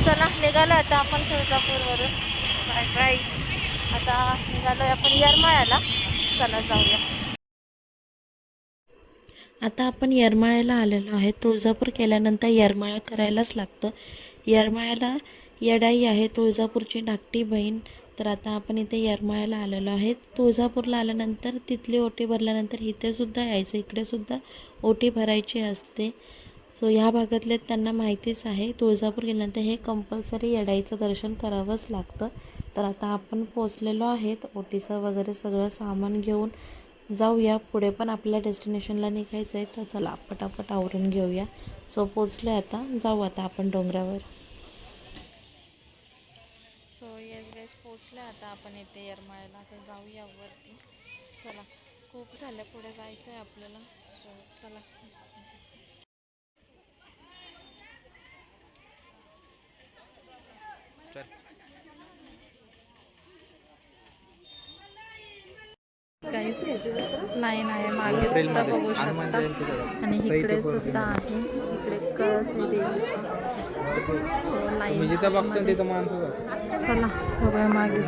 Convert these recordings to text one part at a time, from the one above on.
चला निघालो आता आपण तुळजापूरवरून. बाय बाय आता निघालो आपण येरमाळ्याला. चला जाऊया. आता आपण येरमाळ्याला आलेलो आहे. तुळजापूर केल्यानंतर येरमाळा करायलाच लागतं. येरमाळ्याला येडाई आहे तुळजापूरची धाकटी बहीण. तर आता आपण इथे येरमाळ्याला आलेलो आहे. तुळजापूरला आल्यानंतर तिथली ओटी भरल्यानंतर इथे सुद्धा यायचं. इकडे सुद्धा ओटी भरायची असते. सो ह्या भागातले त्यांना माहितीच आहे. तुळजापूर गेल्यानंतर हे कंपल्सरी येडाईचं दर्शन करावंच लागतं. तर आता आपण पोचलेलो आहेत. ओटीचं वगैरे सगळं सामान घेऊन जाऊया. पुढे पण आपल्या डेस्टिनेशनला निघायचं आहे. तर चला पटापट आवरून घेऊया. सो पोचलो आता. जाऊ आता आपण डोंगरावर. सो येस गेस पोचलो आता आपण इथे येरमाळ्याला. तर जाऊया वरती. चला खूप झालं पुढे जायचं आहे आपल्याला. सो चला. काहीच नाही नाही मागे सुद्धा बघू शकता. आणि इकडे सुद्धा आहे. इकडे कळस असतात चला बघूया मागे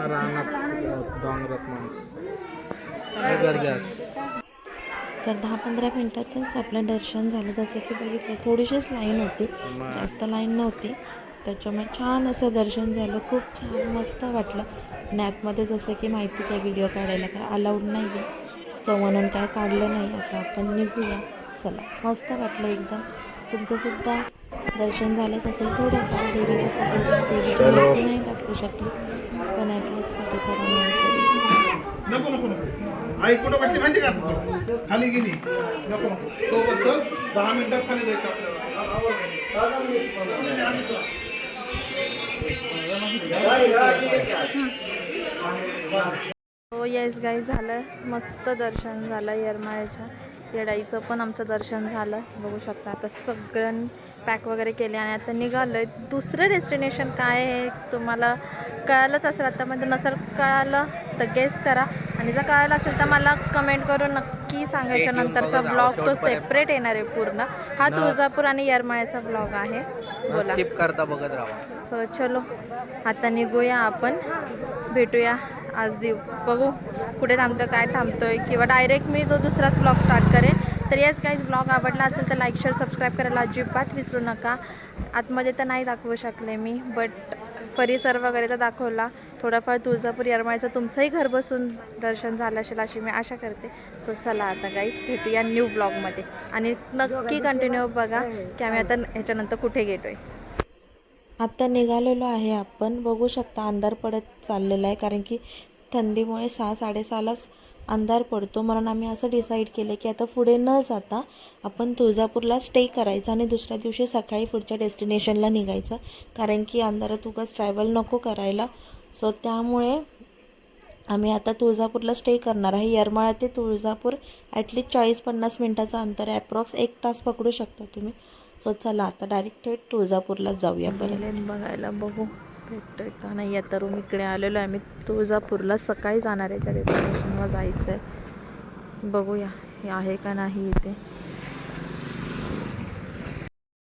तर दहा पंधरा मिनटातच आपलं दर्शन झालं. जसं की बघितलं थोडीशीच लाईन होती. जास्त लाईन नव्हती. त्याच्यामुळे छान असं दर्शन झालं. खूप छान मस्त वाटलं. आणि आतमध्ये जसं की माहितीच आहे व्हिडिओ काढायला काय अलाउड नाही आहे सो म्हणून काय काढलं नाही. आता आपण निघूया. चला मस्त वाटलं एकदम. तुमचंसुद्धा दर्शन झालंच असेल थोडं. देवीचं फोटो देवीची मूर्ती नाही दाखवू शकली पण ॲटलीस्ट माहिती का? खाली गेली. नको नको. सोबत चल. दहा मिनिटात खाली जायचं हो येस गाई झालं. मस्त दर्शन झालं येरमाळ्याच्या. येडाईचं पण आमचं दर्शन झालं. बघू शकता आता सगळं पॅक वगैरे केले आणि आता निघालं आहे दुसरं डेस्टिनेशन काय आहे तुम्हाला कळालंच असेल. आता म्हणजे नसेल कळालं तर गेस करा. आणि जर कळालं असेल तर मला कमेंट करून नक्की सांगायच्या नंतरचा ब्लॉग तो सेपरेट येणार आहे पूर्ण. हा तुळजापूर आणि येरमाळ्याचा ब्लॉग आहे. बोला. स्किप करता बघत राहा. सो चलो. आता निघूया आपण. भेटूया. आज दिव बघू कुठे थांबतो काय थांबतोय किंवा डायरेक्ट मी तो दुसराच ब्लॉग स्टार्ट करेन. तर येस गाईज ब्लॉग आवडला असेल तर लाईक शेअर सबस्क्राईब करायला अजिबात विसरू नका. आतमध्ये तर नाही दाखवू शकले मी बट परिसर वगैरे तर दाखवला. थोडाफार तुळजापूर येरमाळ्याचं तुमचंही घर बसून दर्शन झालं असेल अशी मी आशा करते. सो चला आता गाईज भेटूया न्यू ब्लॉगमध्ये आणि नक्की कंटिन्यू बघा की आम्ही आता ह्याच्यानंतर कुठे गेलोय. आत्ता निघालेलो आहे आपण. बघू शकता अंधार पडत चाललेला आहे कारण की थंडीमुळे सहा साडेसहालाच अंधार पडतो. म्हणून आम्ही असं डिसाईड केलं की आता पुढे न जाता आपण तुळजापूरला स्टे करायचा आणि दुसऱ्या दिवशी सकाळी पुढच्या डेस्टिनेशनला निघायचं. कारण की अंधारात उगाच ट्रॅव्हल नको करायला. सो त्यामुळे आम्ही आता तुळजापूरला स्टे करणार आहे. येरमाळा ते तुळजापूर ॲटलीस्ट चाळीस पन्नास मिनटाचं अंतर आहे. अप्रॉक्स एक तास पकडू शकता तुम्ही. सो चला आता डायरेक्ट थेट तुळजापूरला जाऊया. बरं. बघायला बघू. भेटतोय का नाही? आता रूम इकडे आलेलो आहे. आम्ही तुळजापूरला सकाळी जाणार आहे. ज्या डेस्टिनेशनवर जायचं आहे बघूया. हे आहे का नाही इथे?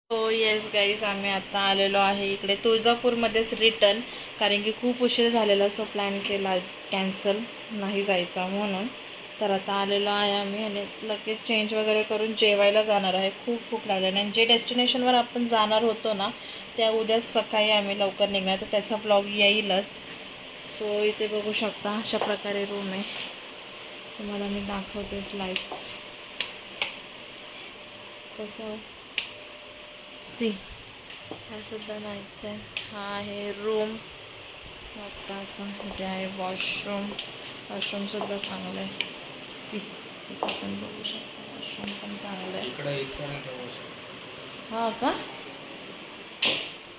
हो येस गाईज आम्ही आता आलेलो आहे इकडे. तुळजापूरमध्येच रिटर्न कारण की खूप उशीर झालेला सो प्लॅन केला कॅन्सल नाही जायचा म्हणून. तर आता आलेलो आहे आम्ही आणि लगेच चेंज वगैरे करून जेवायला जाणार आहे. खूप खूप लागले आणि जे डेस्टिनेशनवर आपण जाणार होतो ना त्या उद्या सकाळी आम्ही लवकर निघणार. तर त्याचा ब्लॉग येईलच. सो इथे बघू शकता अशा प्रकारे रूम आहे. तुम्हाला मी दाखवतेच लाईट्स कसं? सी हा सुद्धा लाईट्स आहे. हा आहे रूम मस्त असं. इथे आहे वॉशरूम वॉशरूमसुद्धा चांगलं आहे. सी. आपण बघू शकतो वॉशरूम पण चांगलं आहे. हा का?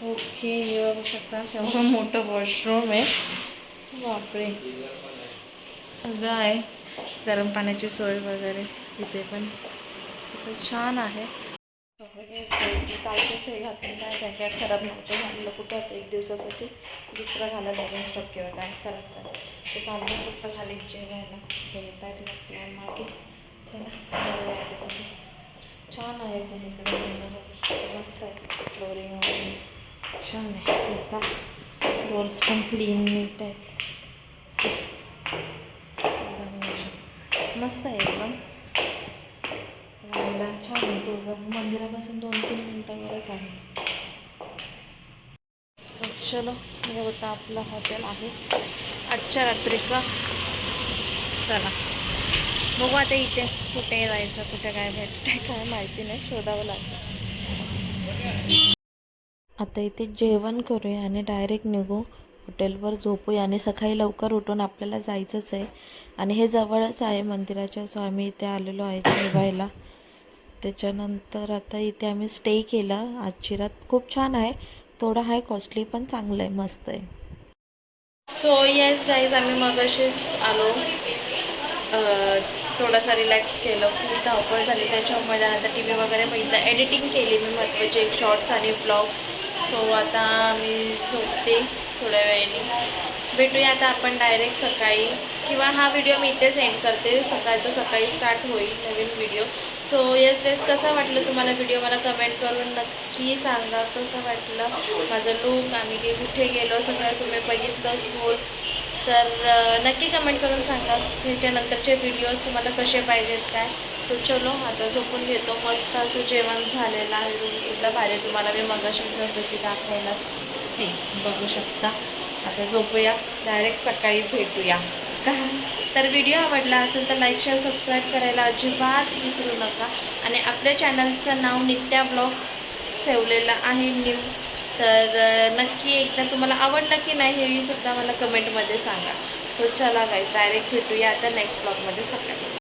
ओके हे बघू शकता केवढं मोठं वॉशरूम आहे. बापरे. सगळं आहे. गरम पाण्याची सोय वगैरे इथे पण. खूपच छान आहे. कालचंच हे घातलं काय काय काय खराब नव्हतं घातलं कुठं होतं? एक दिवसासाठी दुसरं घाला नवीन स्टॉक किंवा काय खराब काय ते चाललं फक्त खाली जेवायला हे येत आहेत आपल्या मागे. चला छान आहे पण सुंदर मस्त आहे. फ्लोरिंग वगैरे. छान आहे. आता फ्लोर्स पण क्लीन नीट आहेत. मस्त आहे एकदम. छान आहे तुळजापूर मंदिरापासून दोन तीन मिनटावरच आहे. चलो हे होतं आपलं हॉटेल आहे. आजच्या रात्रीचं. चला. बघू आता इथे कुठे जायचं कुठे काय भेटतं काय माहिती नाही. शोधावं लागतं आता इथे जेवण करूया आणि डायरेक्ट निघू. हॉटेलवर झोपूया आणि सकाळी लवकर उठून आपल्याला जायचंच आहे. आणि हे जवळच आहे मंदिराच्या सो आम्ही इथे आलेलो आहे जेवायला त्याच्यानंतर आता इथे आम्ही स्टे केला. आजची रात खूप छान आहे. थोडं हाय कॉस्टली पण चांगलं आहे. मस्त आहे. सो येस गाईज आम्ही मगाशीच आलो. थोडासा रिलॅक्स केलं. खूप धावपळ झाली. त्याच्यामुळे आता टी व्ही वगैरे बघितलं. एडिटिंग केली मी महत्त्वाचे. एक शॉर्ट्स आणि ब्लॉग्स सो आता मी झोपते थोड्या वेळाने. भेटूया आता आपण डायरेक्ट सकाळी. किंवा हा व्हिडिओ मी इथेच एंड करते. सकाळचं सकाळी स्टार्ट होईल नवीन व्हिडिओ सो येस गेस कसं वाटलं तुम्हाला व्हिडिओ मला कमेंट करून नक्की सांगा कसं वाटलं माझं लूक आम्ही गे कुठे गेलो सगळं तुम्ही बघितलं स्कूल तर नक्की कमेंट करून सांगा. त्याच्यानंतरचे व्हिडिओज तुम्हाला कसे पाहिजेत काय? सो चलो आता झोपून घेतो. मस्त असं जेवण झालेलं आहे. रूमसुद्धा भारी तुम्हाला मी मगाशी जसं की दाखवायला सी बघू शकता. आता झोपूया. डायरेक्ट सकाळी भेटूया. का तर व्हिडिओ आवडला असेल तर लाईक शेअर सबस्क्राईब करायला अजिबात विसरू नका. आणि आपल्या चॅनलचं नाव नित्या ब्लॉग्स ठेवलेलं आहे न्यू तर नक्की एकदा तुम्हाला आवडलं की नाही हे सुद्धा मला कमेंटमध्ये सांगा. सो चला गाईज डायरेक्ट भेटूया आता नेक्स्ट ब्लॉगमध्ये सकाळी